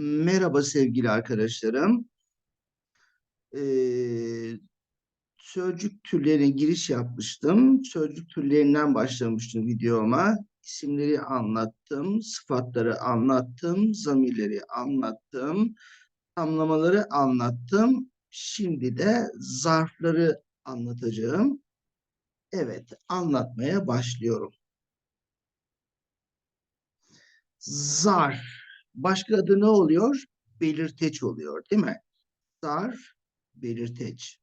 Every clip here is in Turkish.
Merhaba sevgili arkadaşlarım. Ee, sözcük türlerine giriş yapmıştım. Sözcük türlerinden başlamıştım videoma. İsimleri anlattım, sıfatları anlattım, zamirleri anlattım, tamlamaları anlattım. Şimdi de zarfları anlatacağım. Evet, anlatmaya başlıyorum. Zarf. Başka adı ne oluyor? Belirteç oluyor, değil mi? Zarf, belirteç.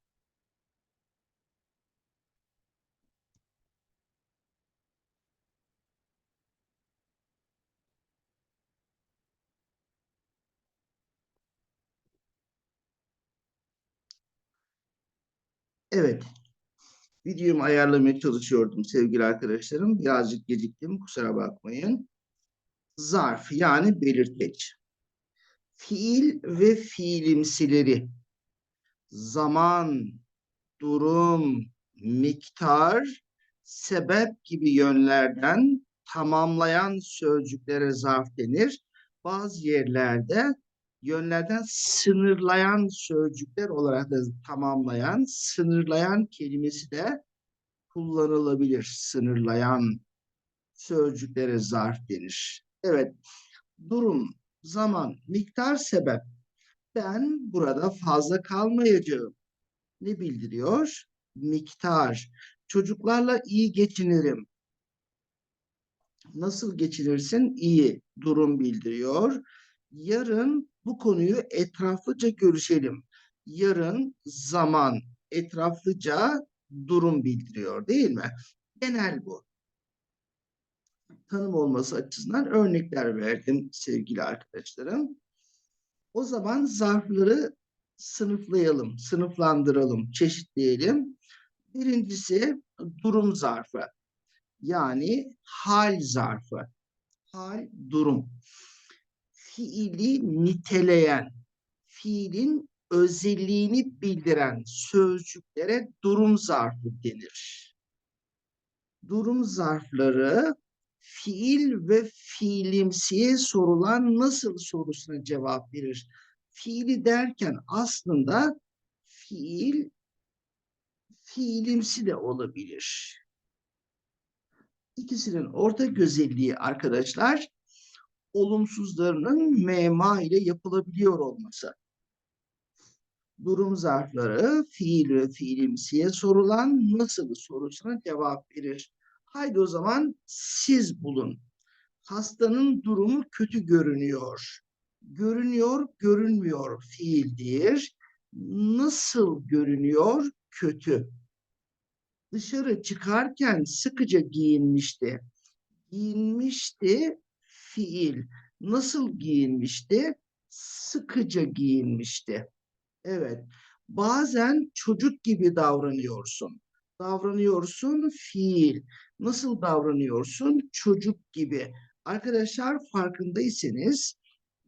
Evet. Videomu ayarlamaya çalışıyordum sevgili arkadaşlarım. Birazcık geciktim, kusura bakmayın. Zarf yani belirteç. Fiil ve fiilimsileri zaman, durum, miktar, sebep gibi yönlerden tamamlayan sözcüklere zarf denir. Bazı yerlerde yönlerden sınırlayan sözcükler olarak da tamamlayan, sınırlayan kelimesi de kullanılabilir. Sınırlayan sözcüklere zarf denir. Evet, durum, zaman, miktar, sebep. Ben burada fazla kalmayacağım. Ne bildiriyor? Miktar. Çocuklarla iyi geçinirim. Nasıl geçinirsin? İyi. Durum bildiriyor. Yarın bu konuyu etraflıca görüşelim. Yarın zaman etraflıca durum bildiriyor değil mi? Genel bu. Tanım olması açısından örnekler verdim sevgili arkadaşlarım. O zaman zarfları sınıflayalım, sınıflandıralım, çeşitleyelim. Birincisi durum zarfı. Yani hal zarfı. Hal, durum. Fiili niteleyen, fiilin özelliğini bildiren sözcüklere durum zarfı denir. Durum zarfları fiil ve fiilimsiye sorulan nasıl sorusuna cevap verir. Fiili derken aslında fiil fiilimsi de olabilir. İkisinin ortak özelliği arkadaşlar olumsuzlarının mema ile yapılabiliyor olması. Durum zarfları fiil ve fiilimsiye sorulan nasıl sorusuna cevap verir. Haydi o zaman siz bulun. Hastanın durumu kötü görünüyor. Görünüyor, görünmüyor fiildir. Nasıl görünüyor? Kötü. Dışarı çıkarken sıkıca giyinmişti. Giyinmişti fiil. Nasıl giyinmişti? Sıkıca giyinmişti. Evet. Bazen çocuk gibi davranıyorsun. Davranıyorsun fiil. Nasıl davranıyorsun? Çocuk gibi. Arkadaşlar farkındaysanız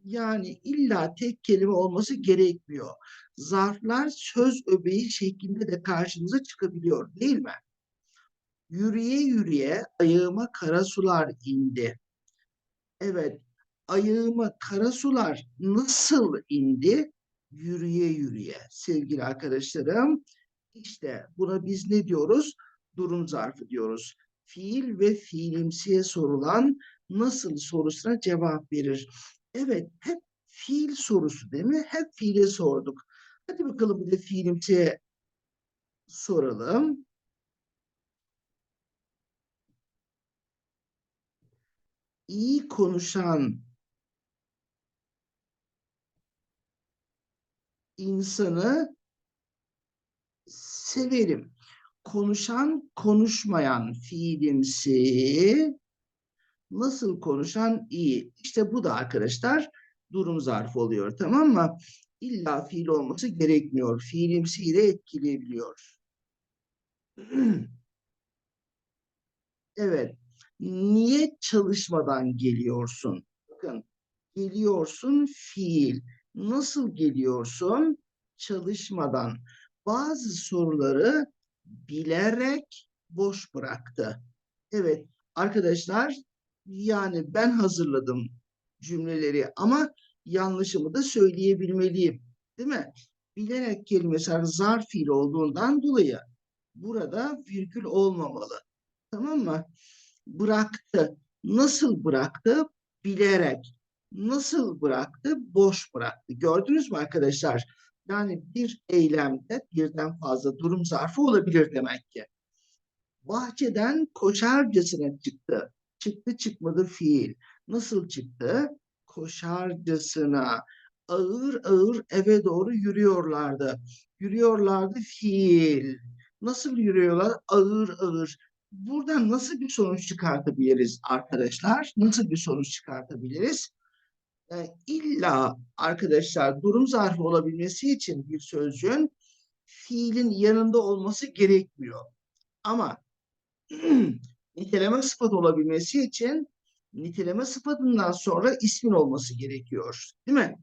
yani illa tek kelime olması gerekmiyor. Zarflar söz öbeği şeklinde de karşınıza çıkabiliyor değil mi? Yürüye yürüye ayağıma kara sular indi. Evet, ayağıma kara sular nasıl indi? Yürüye yürüye sevgili arkadaşlarım. İşte buna biz ne diyoruz? Durum zarfı diyoruz. Fiil ve fiilimsiye sorulan nasıl sorusuna cevap verir. Evet, hep fiil sorusu değil mi? Hep fiile sorduk. Hadi bakalım bir de fiilimsiye soralım. İyi konuşan insanı severim. Konuşan, konuşmayan fiilimsi nasıl konuşan iyi. İşte bu da arkadaşlar durum zarfı oluyor tamam mı? İlla fiil olması gerekmiyor. Fiilimsiyi de etkileyebiliyor. evet. Niye çalışmadan geliyorsun? Bakın geliyorsun fiil. Nasıl geliyorsun? Çalışmadan. Bazı soruları bilerek boş bıraktı. Evet arkadaşlar yani ben hazırladım cümleleri ama yanlışımı da söyleyebilmeliyim. Değil mi? Bilerek kelimesi zarf fiil olduğundan dolayı burada virgül olmamalı. Tamam mı? Bıraktı. Nasıl bıraktı? Bilerek. Nasıl bıraktı? Boş bıraktı. Gördünüz mü arkadaşlar? Yani bir eylemde birden fazla durum zarfı olabilir demek ki. Bahçeden koşarcasına çıktı. Çıktı çıkmadı fiil. Nasıl çıktı? Koşarcasına. Ağır ağır eve doğru yürüyorlardı. Yürüyorlardı fiil. Nasıl yürüyorlar? Ağır ağır. Buradan nasıl bir sonuç çıkartabiliriz arkadaşlar? Nasıl bir sonuç çıkartabiliriz? Ee, illa arkadaşlar durum zarfı olabilmesi için bir sözcüğün fiilin yanında olması gerekmiyor. Ama niteleme sıfat olabilmesi için niteleme sıfatından sonra ismin olması gerekiyor. Değil mi?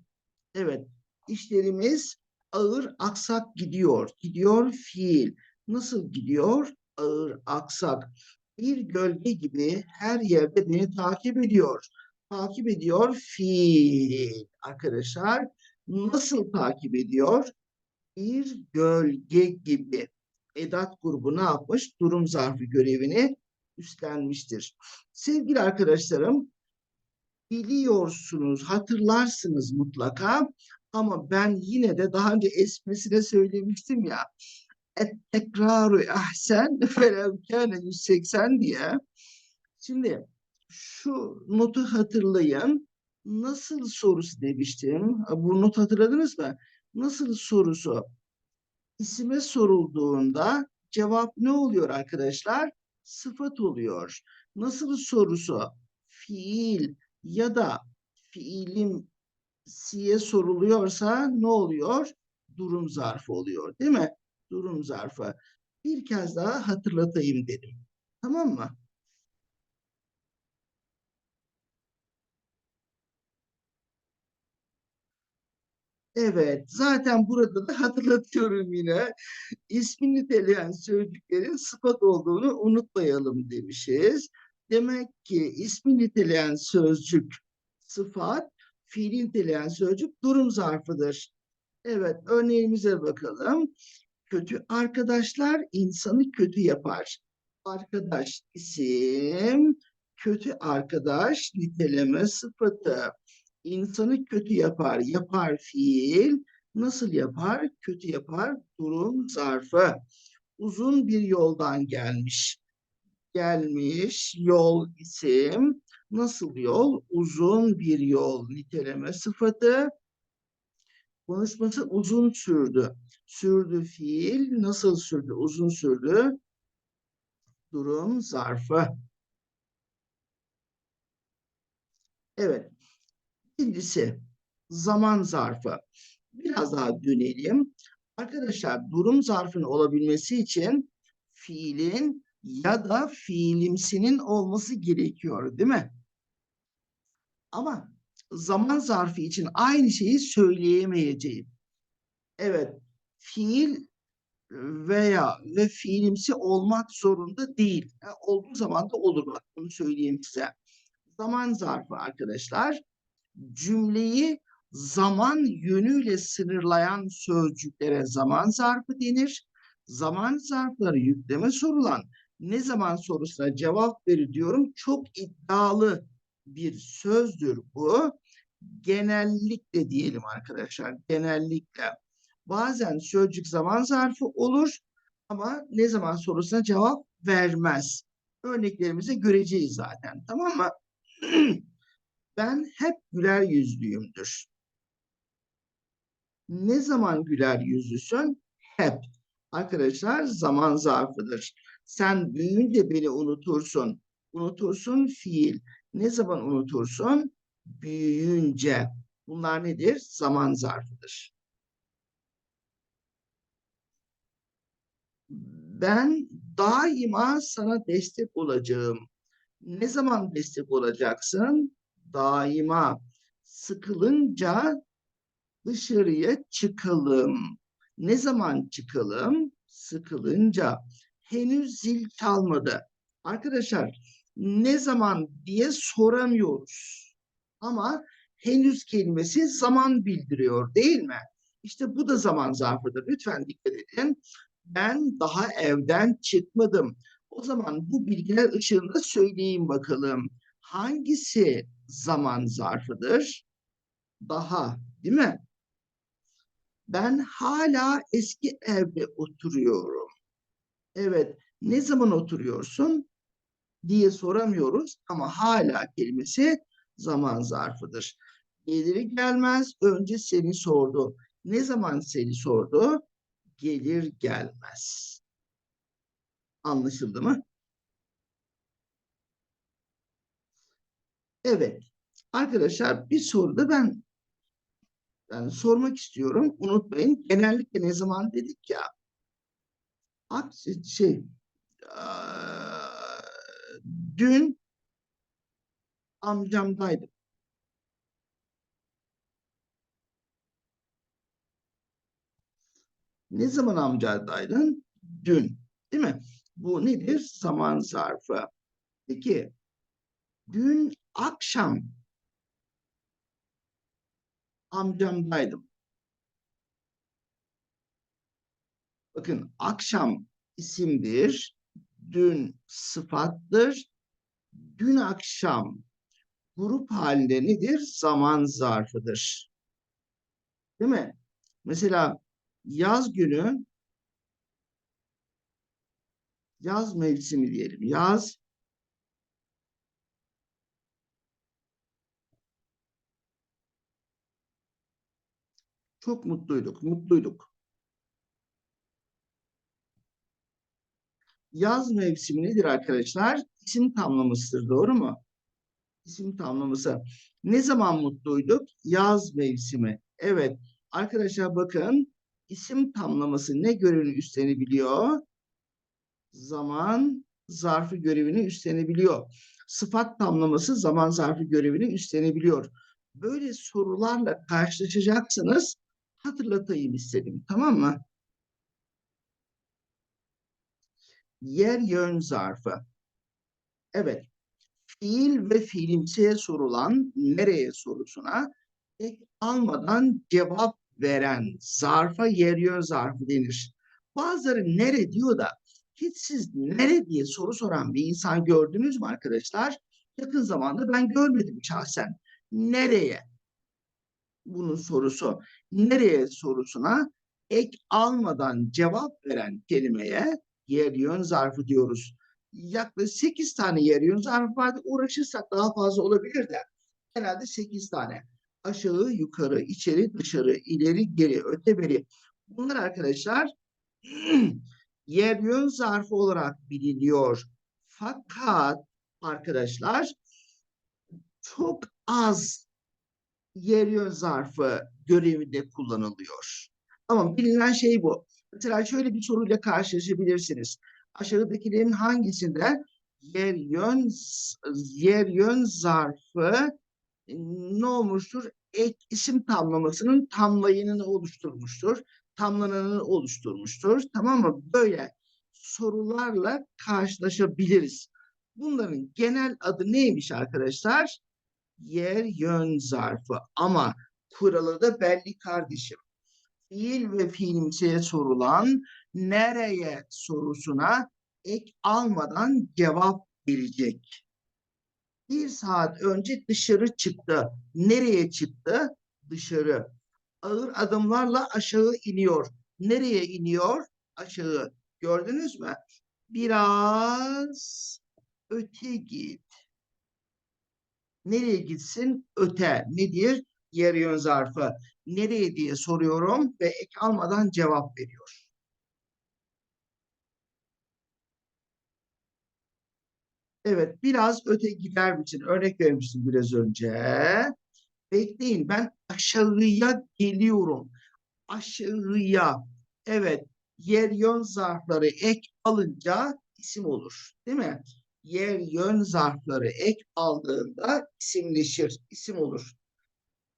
Evet. İşlerimiz ağır aksak gidiyor. Gidiyor fiil. Nasıl gidiyor? Ağır aksak. Bir gölge gibi her yerde beni takip ediyor. Takip ediyor fiil. Arkadaşlar nasıl takip ediyor? Bir gölge gibi. Edat grubu ne yapmış? Durum zarfı görevini üstlenmiştir. Sevgili arkadaşlarım, biliyorsunuz, hatırlarsınız mutlaka ama ben yine de daha önce esmesine söylemiştim ya et ahsen velev kâne 180 diye. Şimdi şu notu hatırlayın. Nasıl sorusu demiştim. Bu notu hatırladınız mı? Nasıl sorusu? İsime sorulduğunda cevap ne oluyor arkadaşlar? Sıfat oluyor. Nasıl sorusu? Fiil ya da fiilim siye soruluyorsa ne oluyor? Durum zarfı oluyor değil mi? Durum zarfı. Bir kez daha hatırlatayım dedim. Tamam mı? Evet, zaten burada da hatırlatıyorum yine. İsmini niteleyen sözcüklerin sıfat olduğunu unutmayalım demişiz. Demek ki ismi niteleyen sözcük sıfat, fiili niteleyen sözcük durum zarfıdır. Evet, örneğimize bakalım. Kötü arkadaşlar insanı kötü yapar. Arkadaş isim, kötü arkadaş niteleme sıfatı. İnsanı kötü yapar, yapar fiil. Nasıl yapar? Kötü yapar, durum zarfı. Uzun bir yoldan gelmiş. Gelmiş, yol isim. Nasıl yol? Uzun bir yol niteleme sıfatı. Konuşması uzun sürdü. Sürdü fiil. Nasıl sürdü? Uzun sürdü. Durum zarfı. Evet. İkincisi zaman zarfı. Biraz daha dönelim. Arkadaşlar durum zarfının olabilmesi için fiilin ya da fiilimsinin olması gerekiyor değil mi? Ama zaman zarfı için aynı şeyi söyleyemeyeceğim. Evet, fiil veya ve fiilimsi olmak zorunda değil. Yani olduğu zaman da olur bunu söyleyeyim size. Zaman zarfı arkadaşlar cümleyi zaman yönüyle sınırlayan sözcüklere zaman zarfı denir. Zaman zarfları yükleme sorulan ne zaman sorusuna cevap verir diyorum. Çok iddialı bir sözdür bu. Genellikle diyelim arkadaşlar. Genellikle. Bazen sözcük zaman zarfı olur ama ne zaman sorusuna cevap vermez. Örneklerimizi göreceğiz zaten. Tamam mı? ben hep güler yüzlüyümdür. Ne zaman güler yüzlüsün? Hep. Arkadaşlar zaman zarfıdır. Sen büyüyünce beni unutursun. Unutursun fiil. Ne zaman unutursun? Büyüyünce. Bunlar nedir? Zaman zarfıdır. Ben daima sana destek olacağım. Ne zaman destek olacaksın? Daima. Sıkılınca dışarıya çıkalım. Ne zaman çıkalım? Sıkılınca. Henüz zil çalmadı. Arkadaşlar ne zaman diye soramıyoruz. Ama henüz kelimesi zaman bildiriyor değil mi? İşte bu da zaman zarfıdır. Lütfen dikkat edin. Ben daha evden çıkmadım. O zaman bu bilgiler ışığında söyleyeyim bakalım. Hangisi zaman zarfıdır? Daha, değil mi? Ben hala eski evde oturuyorum. Evet, ne zaman oturuyorsun diye soramıyoruz ama hala kelimesi zaman zarfıdır. Gelir gelmez önce seni sordu. Ne zaman seni sordu? Gelir gelmez. Anlaşıldı mı? Evet. Arkadaşlar bir soruda ben yani sormak istiyorum. Unutmayın. Genellikle ne zaman dedik ya. Aksi şey dün amcamdaydım. Ne zaman amcadaydın? Dün. Değil mi? Bu nedir? Zaman zarfı. Peki dün akşam amcamdaydım. Bakın akşam isimdir. Dün sıfattır. Dün akşam grup halinde nedir? Zaman zarfıdır. Değil mi? Mesela yaz günü yaz mevsimi diyelim. Yaz çok mutluyduk, mutluyduk. Yaz mevsimi nedir arkadaşlar? İsim tamlamasıdır, doğru mu? İsim tamlaması. Ne zaman mutluyduk? Yaz mevsimi. Evet, arkadaşlar bakın isim tamlaması ne görevini üstlenebiliyor? Zaman zarfı görevini üstlenebiliyor. Sıfat tamlaması zaman zarfı görevini üstlenebiliyor. Böyle sorularla karşılaşacaksınız. Hatırlatayım istedim. Tamam mı? Yer yön zarfı. Evet. Fiil ve fiilimsiye sorulan nereye sorusuna ek almadan cevap veren zarfa yer yön zarfı denir. Bazıları nere diyor da hiç siz nere diye soru soran bir insan gördünüz mü arkadaşlar? Yakın zamanda ben görmedim şahsen. Nereye? Bunun sorusu. Nereye sorusuna ek almadan cevap veren kelimeye yer yön zarfı diyoruz. Yaklaşık 8 tane yer yön zarfı vardı. Uğraşırsak daha fazla olabilir de. Genelde 8 tane aşağı, yukarı, içeri, dışarı, ileri, geri, öte, beri. Bunlar arkadaşlar yer yön zarfı olarak biliniyor. Fakat arkadaşlar çok az yer yön zarfı görevinde kullanılıyor. Ama bilinen şey bu. Mesela şöyle bir soruyla karşılaşabilirsiniz. Aşağıdakilerin hangisinde yer yön yer yön zarfı ne olmuştur? Ek isim tamlamasının tamlayınını oluşturmuştur. Tamlananını oluşturmuştur. Tamam mı? Böyle sorularla karşılaşabiliriz. Bunların genel adı neymiş arkadaşlar? Yer yön zarfı. Ama kuralı da belli kardeşim. Fiil ve fiilimsiye sorulan nereye sorusuna ek almadan cevap verecek bir saat önce dışarı çıktı. Nereye çıktı? Dışarı. Ağır adımlarla aşağı iniyor. Nereye iniyor? Aşağı. Gördünüz mü? Biraz öte git. Nereye gitsin? Öte. Nedir? Yer yön zarfı. Nereye diye soruyorum ve ek almadan cevap veriyor. Evet, biraz öte gider için örnek vermiştim biraz önce. Bekleyin, ben aşağıya geliyorum. Aşağıya. Evet, yer yön zarfları ek alınca isim olur. Değil mi? Yer yön zarfları ek aldığında isimleşir, isim olur.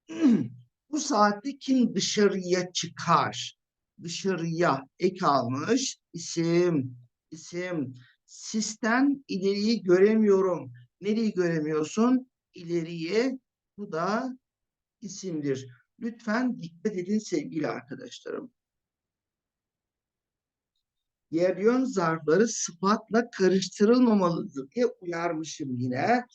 Bu saatte kim dışarıya çıkar? Dışarıya ek almış isim, isim. Sisten ileriyi göremiyorum. Nereyi göremiyorsun? İleriye. Bu da isimdir. Lütfen dikkat edin sevgili arkadaşlarım. Yer yön zarfları sıfatla karıştırılmamalıdır diye uyarmışım yine.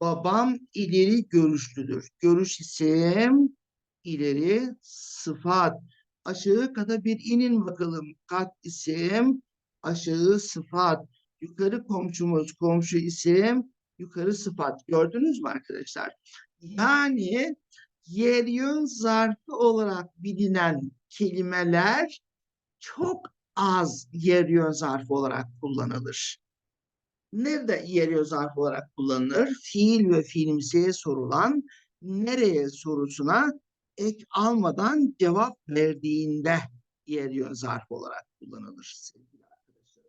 Babam ileri görüşlüdür. Görüş isim, ileri sıfat. Aşağı kata bir inin bakalım. Kat isim, aşağı sıfat. Yukarı komşumuz komşu isim, yukarı sıfat. Gördünüz mü arkadaşlar? Yani yer yön zarfı olarak bilinen kelimeler çok az yer yön zarfı olarak kullanılır. Nerede yer yön zarfı olarak kullanılır? Fiil ve fiilimsiye sorulan nereye sorusuna ek almadan cevap verdiğinde yer yön zarfı olarak kullanılır sevgili arkadaşlar.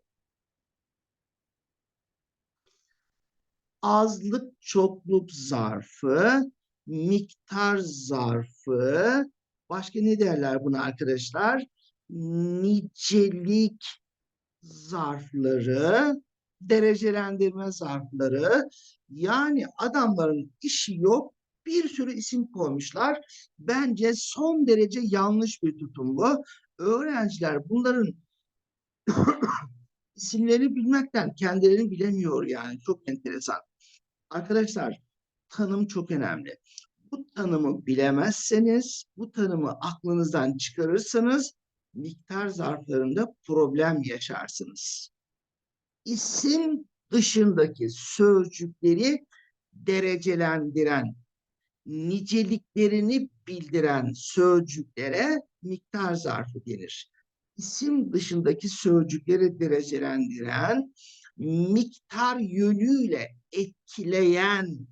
Azlık çokluk zarfı, miktar zarfı, başka ne derler buna arkadaşlar? Nicelik zarfları, derecelendirme zarfları. Yani adamların işi yok. Bir sürü isim koymuşlar. Bence son derece yanlış bir tutum bu. Öğrenciler bunların isimlerini bilmekten kendilerini bilemiyor yani. Çok enteresan. Arkadaşlar tanım çok önemli. Bu tanımı bilemezseniz, bu tanımı aklınızdan çıkarırsanız miktar zarflarında problem yaşarsınız. İsim dışındaki sözcükleri derecelendiren, niceliklerini bildiren sözcüklere miktar zarfı denir. İsim dışındaki sözcükleri derecelendiren, miktar yönüyle etkileyen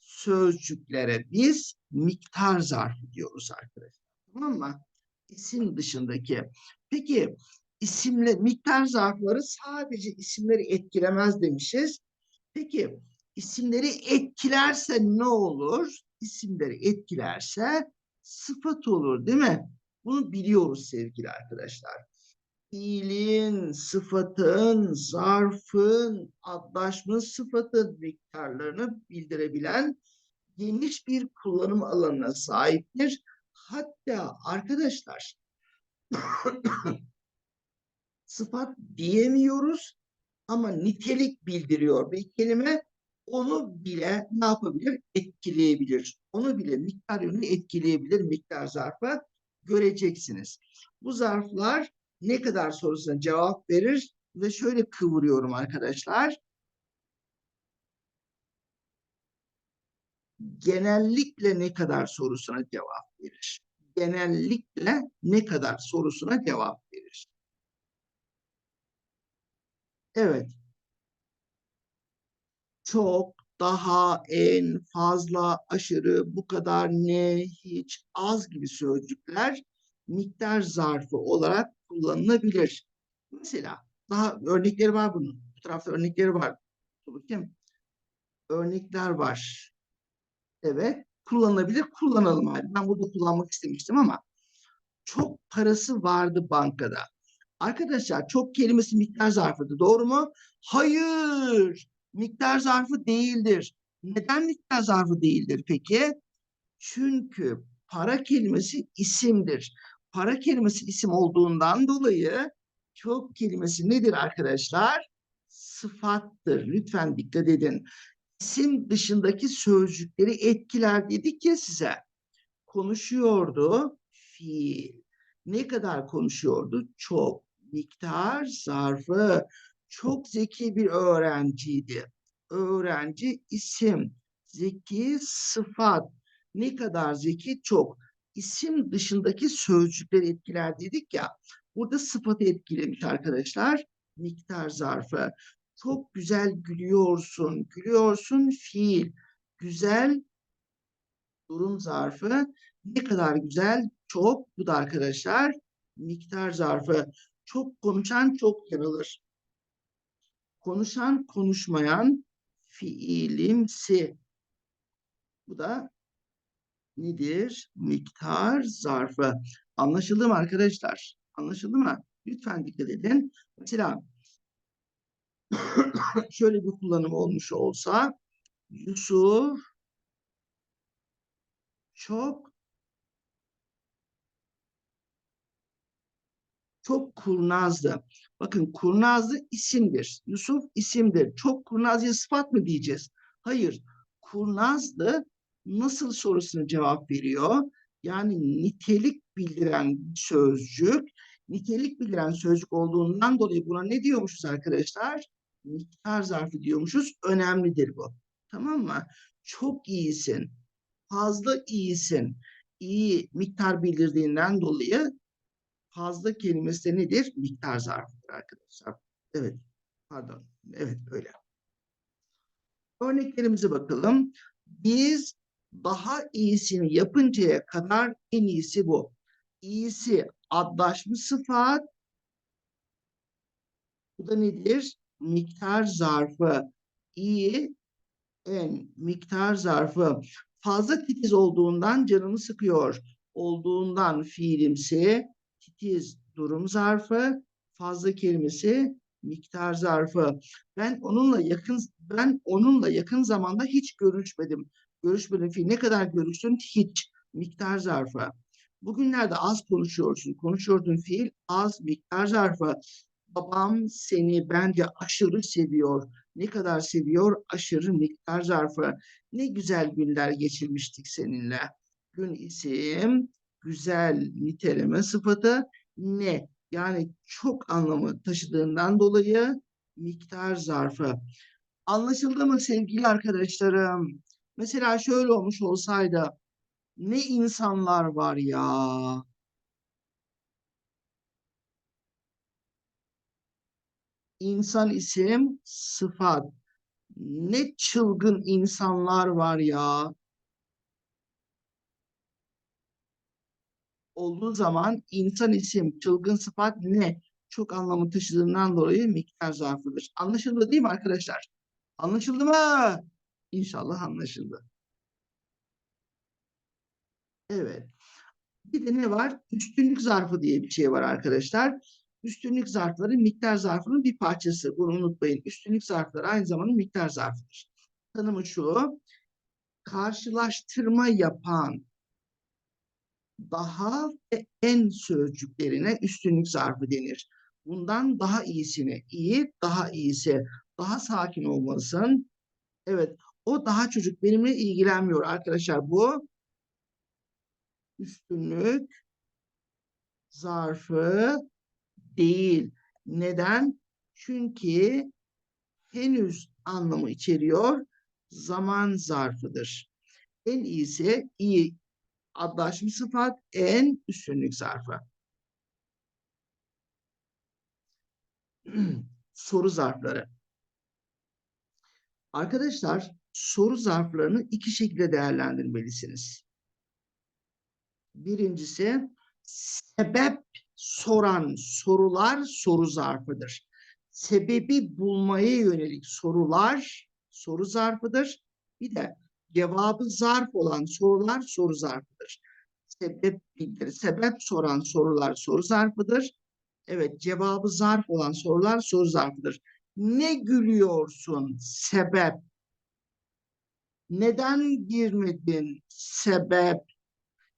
sözcüklere biz miktar zarfı diyoruz arkadaşlar. Tamam mı? İsim dışındaki. Peki isimle miktar zarfları sadece isimleri etkilemez demişiz. Peki isimleri etkilerse ne olur? İsimleri etkilerse sıfat olur değil mi? Bunu biliyoruz sevgili arkadaşlar. Fiilin, sıfatın, zarfın, adlaşma sıfatın miktarlarını bildirebilen geniş bir kullanım alanına sahiptir. Hatta arkadaşlar sıfat diyemiyoruz ama nitelik bildiriyor bir kelime onu bile ne yapabilir? Etkileyebilir. Onu bile miktar yönünü etkileyebilir miktar zarfı göreceksiniz. Bu zarflar ne kadar sorusuna cevap verir ve şöyle kıvırıyorum arkadaşlar. Genellikle ne kadar sorusuna cevap verir. Genellikle ne kadar sorusuna cevap verir. Evet. Çok, daha, en, fazla, aşırı, bu kadar, ne, hiç, az gibi sözcükler miktar zarfı olarak kullanılabilir. Mesela daha örnekleri var bunun. Bu tarafta örnekleri var. Bakayım. Örnekler var. Evet. Kullanılabilir. Kullanalım abi. Ben burada kullanmak istemiştim ama çok parası vardı bankada. Arkadaşlar çok kelimesi miktar zarfıdır. Doğru mu? Hayır. Miktar zarfı değildir. Neden miktar zarfı değildir peki? Çünkü para kelimesi isimdir. Para kelimesi isim olduğundan dolayı çok kelimesi nedir arkadaşlar? Sıfattır. Lütfen dikkat edin. İsim dışındaki sözcükleri etkiler dedik ya size. Konuşuyordu fiil. Ne kadar konuşuyordu? Çok miktar zarfı çok zeki bir öğrenciydi. Öğrenci isim, zeki sıfat. Ne kadar zeki çok. İsim dışındaki sözcükleri etkiler dedik ya. Burada sıfatı etkilemiş arkadaşlar. Miktar zarfı. Çok güzel gülüyorsun. Gülüyorsun fiil. Güzel durum zarfı. Ne kadar güzel çok. Bu da arkadaşlar miktar zarfı. Çok konuşan çok yanılır. Konuşan konuşmayan fiilimsi. Bu da nedir? Miktar zarfı. Anlaşıldı mı arkadaşlar? Anlaşıldı mı? Lütfen dikkat edin. Mesela şöyle bir kullanım olmuş olsa Yusuf çok çok kurnazdı. Bakın kurnazlı isimdir. Yusuf isimdir. Çok kurnazlıya sıfat mı diyeceğiz? Hayır. Kurnazlı nasıl sorusuna cevap veriyor. Yani nitelik bildiren sözcük. Nitelik bildiren sözcük olduğundan dolayı buna ne diyormuşuz arkadaşlar? Miktar zarfı diyormuşuz. Önemlidir bu. Tamam mı? Çok iyisin. Fazla iyisin. İyi miktar bildirdiğinden dolayı fazla kelimesi de nedir? Miktar zarfıdır arkadaşlar. Evet. Pardon. Evet öyle. Örneklerimize bakalım. Biz daha iyisini yapıncaya kadar en iyisi bu. İyisi adlaşmış sıfat. Bu da nedir? Miktar zarfı. İyi en miktar zarfı. Fazla titiz olduğundan canımı sıkıyor. Olduğundan fiilimsi titiz durum zarfı. Fazla kelimesi miktar zarfı. Ben onunla yakın ben onunla yakın zamanda hiç görüşmedim. Görüşmedim fiil ne kadar görüştün? Hiç. Miktar zarfı. Bugünlerde az konuşuyorsun. Konuşuyordun fiil az miktar zarfı. Babam seni bence aşırı seviyor. Ne kadar seviyor? Aşırı miktar zarfı. Ne güzel günler geçirmiştik seninle. Gün isim, güzel niteleme sıfatı ne? Yani çok anlamı taşıdığından dolayı miktar zarfı. Anlaşıldı mı sevgili arkadaşlarım? Mesela şöyle olmuş olsaydı ne insanlar var ya. İnsan isim sıfat. Ne çılgın insanlar var ya. olduğu zaman insan isim, çılgın sıfat ne? Çok anlamı taşıdığından dolayı miktar zarfıdır. Anlaşıldı değil mi arkadaşlar? Anlaşıldı mı? İnşallah anlaşıldı. Evet. Bir de ne var? Üstünlük zarfı diye bir şey var arkadaşlar. Üstünlük zarfları miktar zarfının bir parçası. Bunu unutmayın. Üstünlük zarfları aynı zamanda miktar zarfıdır. Tanımı şu. Karşılaştırma yapan daha ve en sözcüklerine üstünlük zarfı denir. Bundan daha iyisini, iyi, daha iyisi, daha sakin olmalısın. Evet, o daha çocuk benimle ilgilenmiyor arkadaşlar. Bu üstünlük zarfı değil. Neden? Çünkü henüz anlamı içeriyor. Zaman zarfıdır. En iyisi iyi adlaşım sıfat en üstünlük zarfı. soru zarfları. Arkadaşlar soru zarflarını iki şekilde değerlendirmelisiniz. Birincisi sebep soran sorular soru zarfıdır. Sebebi bulmaya yönelik sorular soru zarfıdır. Bir de cevabı zarf olan sorular soru zarfıdır. Sebep bildir, sebep soran sorular soru zarfıdır. Evet, cevabı zarf olan sorular soru zarfıdır. Ne gülüyorsun? Sebep. Neden girmedin? Sebep.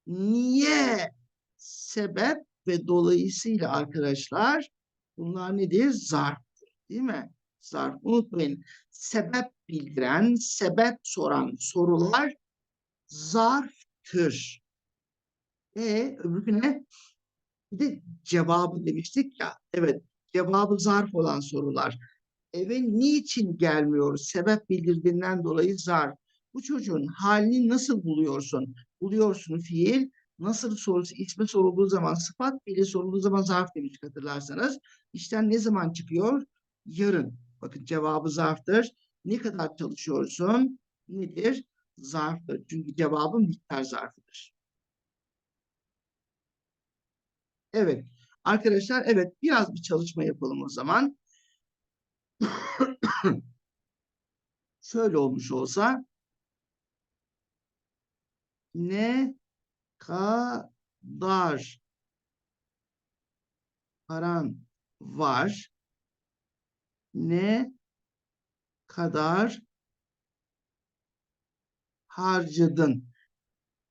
Niye? Sebep ve dolayısıyla arkadaşlar bunlar nedir? Zarf. Değil mi? Zarf. Unutmayın. Sebep bildiren, sebep soran sorular zarftır. E öbürüne bir de cevabı demiştik ya. Evet cevabı zarf olan sorular. Eve niçin gelmiyoruz? Sebep bildirdiğinden dolayı zarf. Bu çocuğun halini nasıl buluyorsun? Buluyorsun fiil. Nasıl sorusu isme sorulduğu zaman sıfat, fiili sorulduğu zaman zarf demiş hatırlarsanız. İşten ne zaman çıkıyor? Yarın. Bakın cevabı zarftır. Ne kadar çalışıyorsun? Nedir? Zarftır. Çünkü cevabın miktar zarfıdır. Evet. Arkadaşlar evet biraz bir çalışma yapalım o zaman. Şöyle olmuş olsa ne kadar paran var ne kadar harcadın?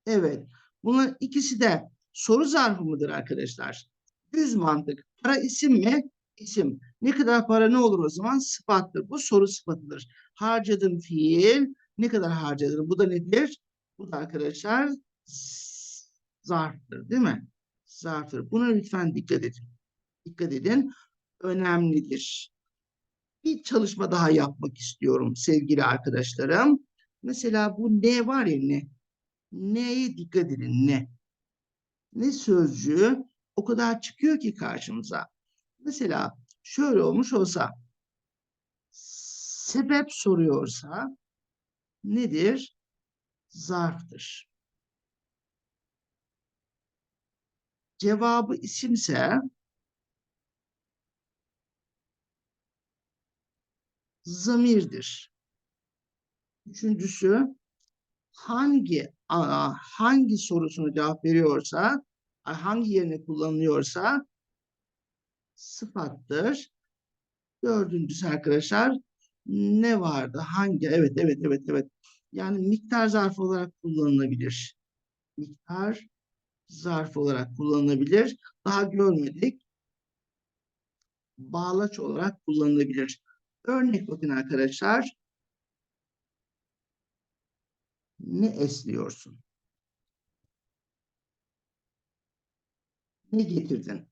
Evet. Bunlar ikisi de soru zarfı mıdır arkadaşlar? Düz mantık. Para isim mi? İsim. Ne kadar para ne olur o zaman? Sıfattır. Bu soru sıfatıdır. Harcadım fiil. Ne kadar harcadım? Bu da nedir? Bu da arkadaşlar zarftır değil mi? Zarftır. Buna lütfen dikkat edin. Dikkat edin. Önemlidir. Bir çalışma daha yapmak istiyorum sevgili arkadaşlarım. Mesela bu ne var ya ne? Neye dikkat edin ne? Ne sözcüğü o kadar çıkıyor ki karşımıza. Mesela şöyle olmuş olsa sebep soruyorsa nedir? Zarftır. Cevabı isimse zamirdir. Üçüncüsü hangi hangi sorusunu cevap veriyorsa hangi yerine kullanılıyorsa sıfattır. Dördüncüsü arkadaşlar ne vardı? Hangi? Evet, evet, evet, evet. Yani miktar zarfı olarak kullanılabilir. Miktar zarf olarak kullanılabilir. Daha görmedik. Bağlaç olarak kullanılabilir. Örnek bakın arkadaşlar. Ne esliyorsun? Ne getirdin?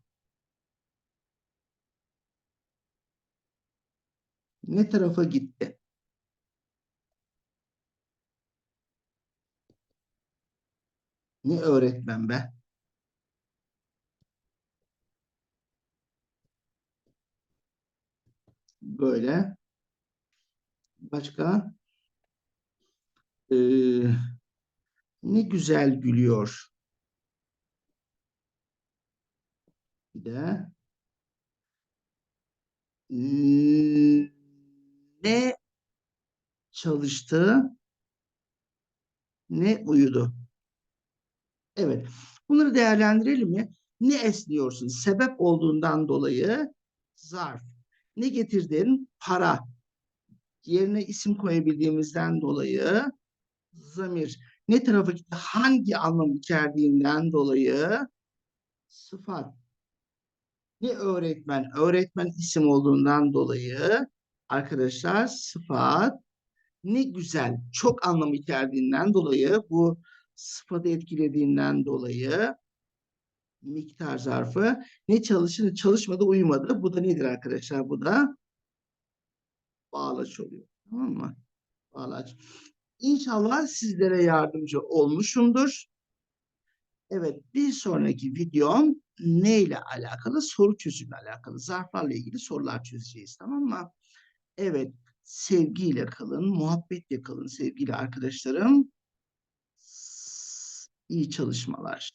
Ne tarafa gitti? Ne öğretmen be? Böyle. Başka? Ee, ne güzel gülüyor. Bir de ne çalıştı ne uyudu. Evet. Bunları değerlendirelim mi? Ne esniyorsun? Sebep olduğundan dolayı zarf. Ne getirdin? Para. Yerine isim koyabildiğimizden dolayı zamir. Ne tarafa gitti? Hangi anlam içerdiğinden dolayı sıfat. Ne öğretmen? Öğretmen isim olduğundan dolayı arkadaşlar sıfat. Ne güzel. Çok anlam içerdiğinden dolayı bu sıfatı etkilediğinden dolayı miktar zarfı ne çalışır çalışmadı uyumadı. Bu da nedir arkadaşlar? Bu da bağlaç oluyor. Tamam mı? Bağlaç. İnşallah sizlere yardımcı olmuşumdur. Evet bir sonraki videom neyle alakalı? Soru çözümle alakalı. Zarflarla ilgili sorular çözeceğiz tamam mı? Evet sevgiyle kalın, muhabbetle kalın sevgili arkadaşlarım. İyi çalışmalar.